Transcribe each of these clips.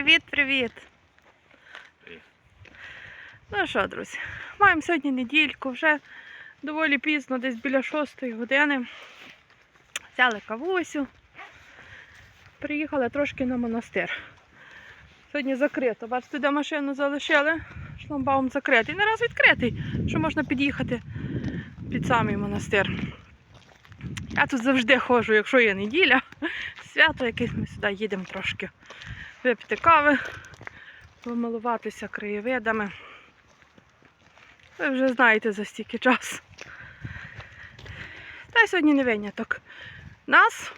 Привіт, привіт. Привіт. Ну що, друзі, маємо сьогодні недільку, вже доволі пізно, десь біля шостої години. Взяли кавусю. Приїхали трошки на монастир. Сьогодні закрито. Бачите, де машину залишили. Шламбаум закритий. Не раз відкритий, що можна під'їхати під самий монастир. Я тут завжди ходжу, якщо є неділя, свято якесь, ми сюди їдемо трошки випити кави, помилуватися краєвидами. Ви вже знаєте за стільки часу. Та й сьогодні не виняток. Нас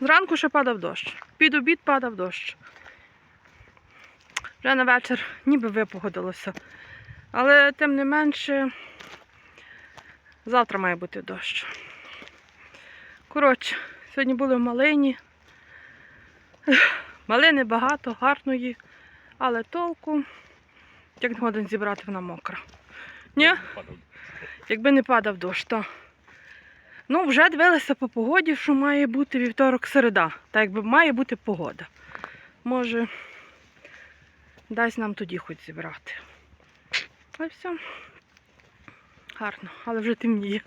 зранку ще падав дощ. Під обід падав дощ. Вже на вечір ніби випогодилося. Але тим не менше, завтра має бути дощ. Коротше, сьогодні були в малині. Малини багато, гарної, але толку, як не годин зібрати, вона мокра. Ні? Якби не падав дощ, то. Ну, вже дивилися по погоді, що має бути вівторок середа. Так якби має бути погода. Може, дасть нам тоді хоч зібрати. Ось все. Гарно, але вже темніє.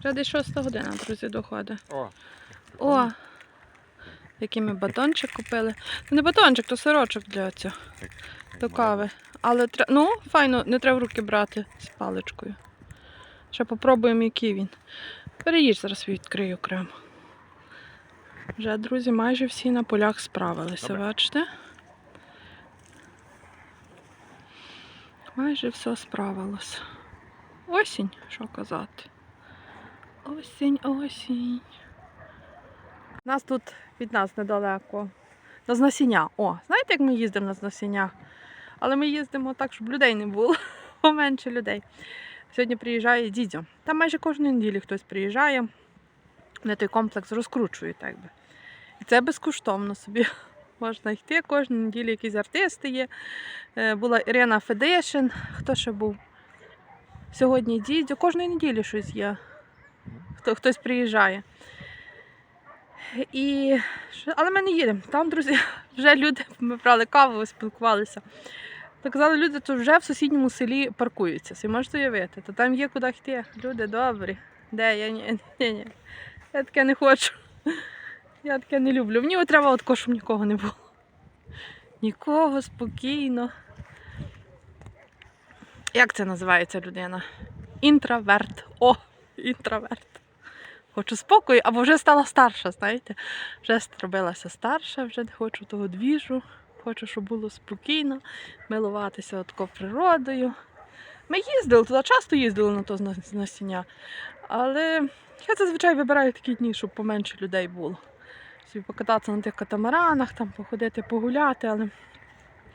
Вже десь шоста година, друзі, доходить. О, О! Який ми батончик купили. Це не батончик, то сирочок для цього, до кави. Але ну, файно, не треба в руки брати з паличкою. Ще попробуємо, який він. Переїж, зараз відкрию окремо. Вже, друзі, майже всі на полях справилися, Добре. бачите? Майже все справилося. Осінь, що казати. Осінь, осінь. Нас тут від нас недалеко. На Зносіння. О, знаєте, як ми їздимо на Зносіння? Але ми їздимо так, щоб людей не було, поменше людей. Сьогодні приїжджає дідьо. Там майже кожної неділі хтось приїжджає. Вони той комплекс розкручують, так би. І це безкоштовно собі. Можна йти кожну неділю якісь артисти є. Е, Була Ірина Федишин, хто ще був? Сьогодні дідьо. Кожної неділі щось є. Хто, хтось приїжджає. І... Але ми не їдемо. Там, друзі, вже люди, ми брали каву, спілкувалися. То казали, люди то вже в сусідньому селі паркуються. Ви можете уявити, то там є куди йти. Люди добрі. Де я ні, ні, ні. Я таке не хочу. Я таке не люблю. Мені треба от щоб нікого не було. Нікого, спокійно. Як це називається людина? Інтроверт. О, інтроверт. Хочу спокою, або вже стала старша, знаєте. Вже зробилася старша, вже не хочу того двіжу. Хочу, щоб було спокійно, милуватися тако природою. Ми їздили туди, часто їздили на то насіння. Але я зазвичай вибираю такі дні, щоб поменше людей було. Собі покататися на тих катамаранах, там походити, погуляти, але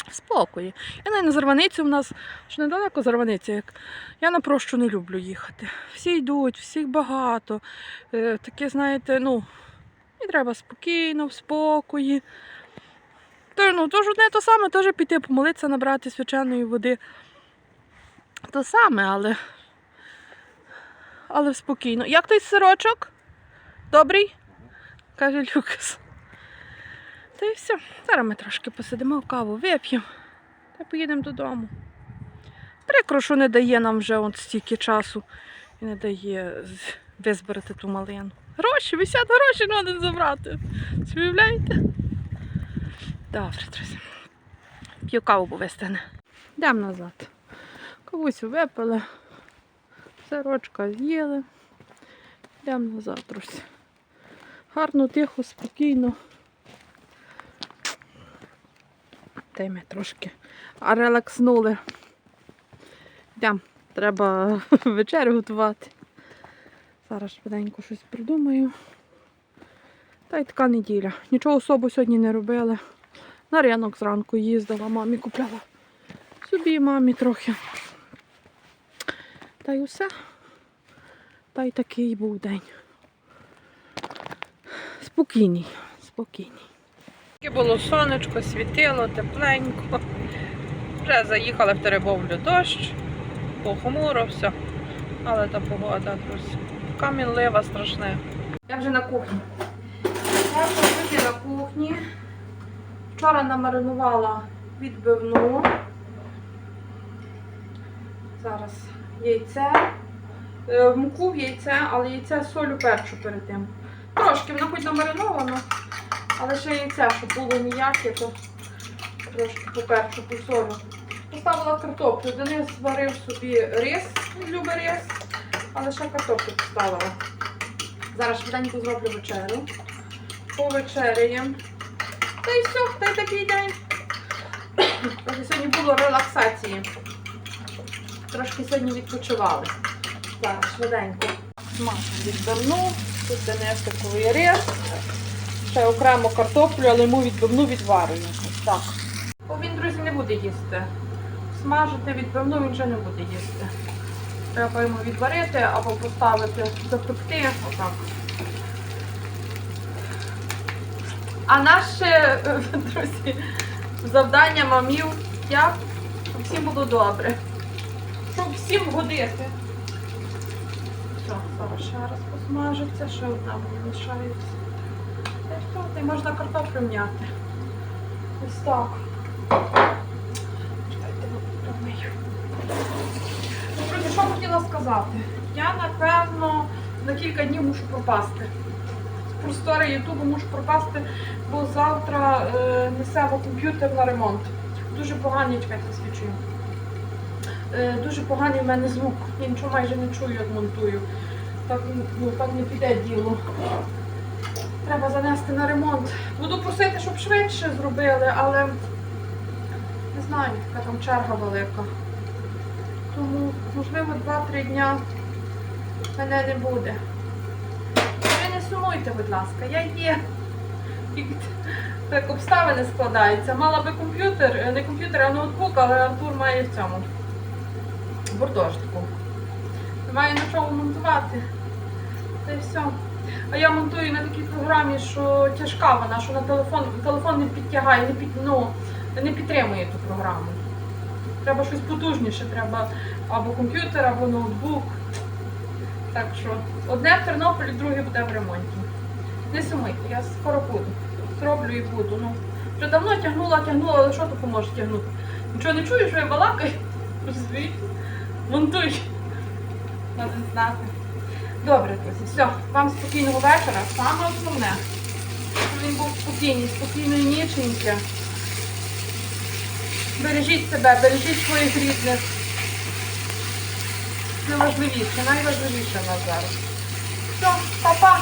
в спокої. Я навіть на Зарваницю в нас, що недалеко Зарваниця, як я на прощу не люблю їхати. Всі йдуть, всіх багато. Е, таке, знаєте, ну, і треба спокійно, в спокої. То, ну, то ж одне то саме, теж піти помолитися, набрати свяченої води. То саме, але. Але спокійно. Як той сирочок? Добрий? каже Люкас. Та й все. Зараз ми трошки посидимо, каву вип'ємо та поїдемо додому. Прикро, що не дає нам вже от стільки часу і не дає визбирати ту малину. Гроші, висять гроші на один забрати. Уявляєте? Добре, друзі. П'ю каву, бо вистигне. Йдемо назад. Кавусю випили, сирочка з'їли. Йдемо назад, друзі. Гарно, тихо, спокійно. Ми трошки релакснули. Йдемо, треба вечерю готувати. Зараз швиденько щось придумаю. Та й така неділя. Нічого особо сьогодні не робили. На ринок зранку їздила, мамі купляла собі мамі трохи. Та й усе. Та й такий був день. Спокійний, спокійний. Таке було сонечко, світило, тепленько. Вже заїхали в Теребовлю дощ, похмуро все. Але та погода, друзі. Камінлива страшне. Я вже на кухні. Я вже на кухні. Вчора намаринувала відбивну. Зараз яйце. Е, Муку в яйце, але яйце солю першу перед тим. Трошки, воно хоч намариновано, але ще яйце, щоб було ніяке, то трошки попершу посолю. Поставила картоплю. Денис зварив собі рис, він любить рис, але ще картоплю поставила. Зараз швиденько зроблю вечерю. Повечеряємо. Та й все, та й такий день. Трохи сьогодні було релаксації. Трошки сьогодні відпочивали. Зараз швиденько. Смажу відбивну, тут денестиковий рис. Ще окремо картоплю, але йому відбивну відварюю. Так. Бо він, друзі, не буде їсти. Смажити відбивну він вже не буде їсти. Треба йому відварити або поставити, запекти. Отак. А наше, друзі, завдання мамів? Щоб всім було добре. Щоб всім годити. Все, зараз ще раз посмажиться, ще одна мені лишається. Й можна картоплю м'яти. Ось так. Чекайте, помию. Ну, що хотіла сказати? Я, напевно, на кілька днів мушу пропасти. З простори Ютубу мушу пропасти, бо завтра е, несемо комп'ютер на ремонт. Дуже поганий, чекайте, свічую. Е, дуже поганий в мене звук. Я нічого майже не чую, як монтую. Так, ну, так не піде діло. Треба занести на ремонт. Буду просити, щоб швидше зробили, але не знаю, яка там черга велика. Тому, можливо, 2-3 дня мене не буде. Ви не сумуйте, будь ласка, я є. Так обставини складаються. Мала би комп'ютер, не комп'ютер, а ноутбук, але Артур має в цьому гуртожитку. Немає на чому монтувати. Та й все. А я монтую на такій програмі, що тяжка вона, що на телефон, телефон не підтягає, не, під, ну, не підтримує ту програму. Треба щось потужніше, треба або комп'ютер, або ноутбук. Так що одне в Тернополі, друге буде в ремонті. Не сумуйте, я скоро буду. Зроблю і буду. Ну, вже давно тягнула, тягнула, але що допоможе тягнути? Нічого не чую, що я балакаю. Розумієте? Монтуй. Треба знати. Добре, друзі, все. Вам спокійного вечора. Саме основне, щоб він був спокійний, спокійної ніченьки. Бережіть себе, бережіть своїх рідних. Це важливіше, найважливіше в нас зараз. Все, па-па.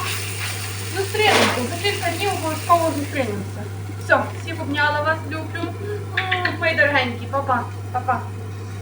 Зустрінемося. За кілька днів обов'язково зустрінемося. Все, всіх обняла вас, люблю. Мої дорогенькі, па-па, па-па.